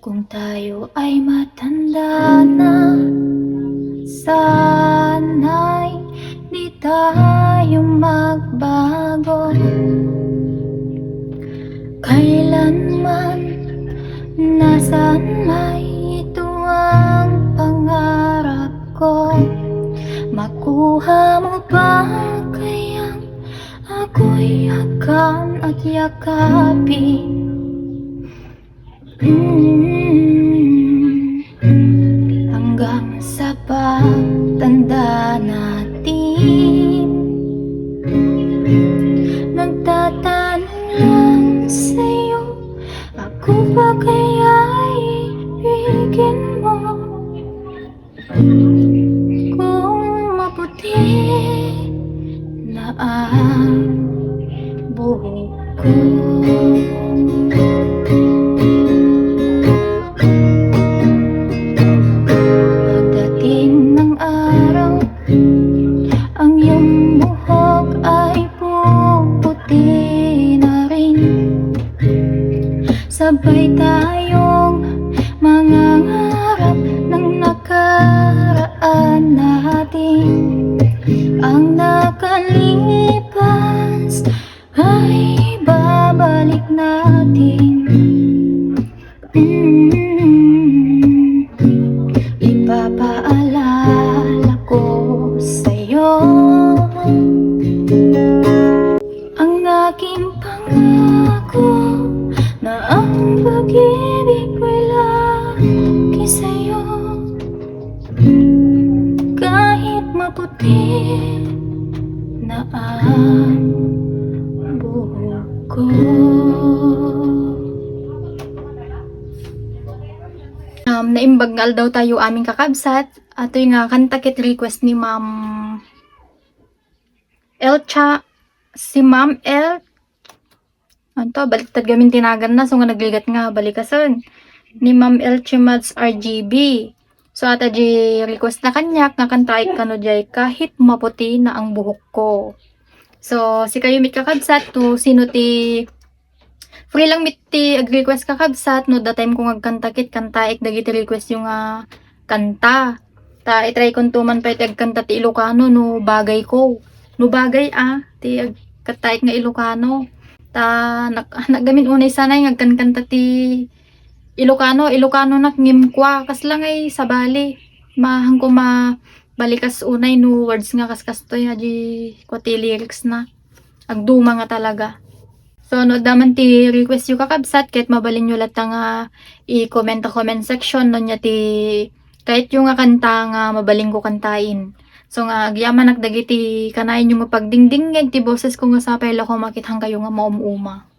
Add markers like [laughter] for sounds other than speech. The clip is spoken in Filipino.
Kung tayo ay matanda na Sana'y di tayo magbago. Kailanman Nasaan may ito ang pangarap ko? Makuha mo ba kayang ako'y hakan at yakapin? Mm, sa'yo. Ako ba kaya ibigin mo? Kung maputi na ang buhok ko. Pagdating ng araw Ang iyong Sabay tayong mangangarap ng nakaraan natin. Ang nakalipas ay babalik natin. Mm. Ipapaalala ko sa'yo Maputi na ang buhok ko Um, naimbaggal daw tayo aming kakabsat. Ato yung nga kantakit request ni Ma'am Elcha. Si Ma'am El. Anto, baliktad gamin tinagan na. So nga nagligat nga, balikason. Ni Ma'am El Chimads RGB. So ata di request na kanyak nga kantay kano jay kahit maputi na ang buhok ko. So si kayo mit kakabsat to sino ti Free lang mit ti ag-request ka kabsat no the time kung agkantakit kanta ik dagiti request yung nga kanta. Ta itry kon tuman pa iti agkanta ti Ilocano no bagay ko. No bagay ah ti agkataik nga Ilocano. Ta nak [laughs] nagamin unay sana yung agkankanta ti Ilocano, Ilocano nak ngimkwa kas lang ay sabali. Mahang ko ma balikas unay no words nga kaskas to yaji ko ti lyrics na. Agduma nga talaga. So, no, daman ti request yung kakabsat, kahit mabalin nyo lahat nga i-comment sa comment section, no, nya ti, kahit yung nga kanta nga mabaling ko kantain. So, nga, agyaman nagdagi ti kanayin yung mapagdingdingeg, ti boses ko nga sa pela ko makithang kayo nga maumuma.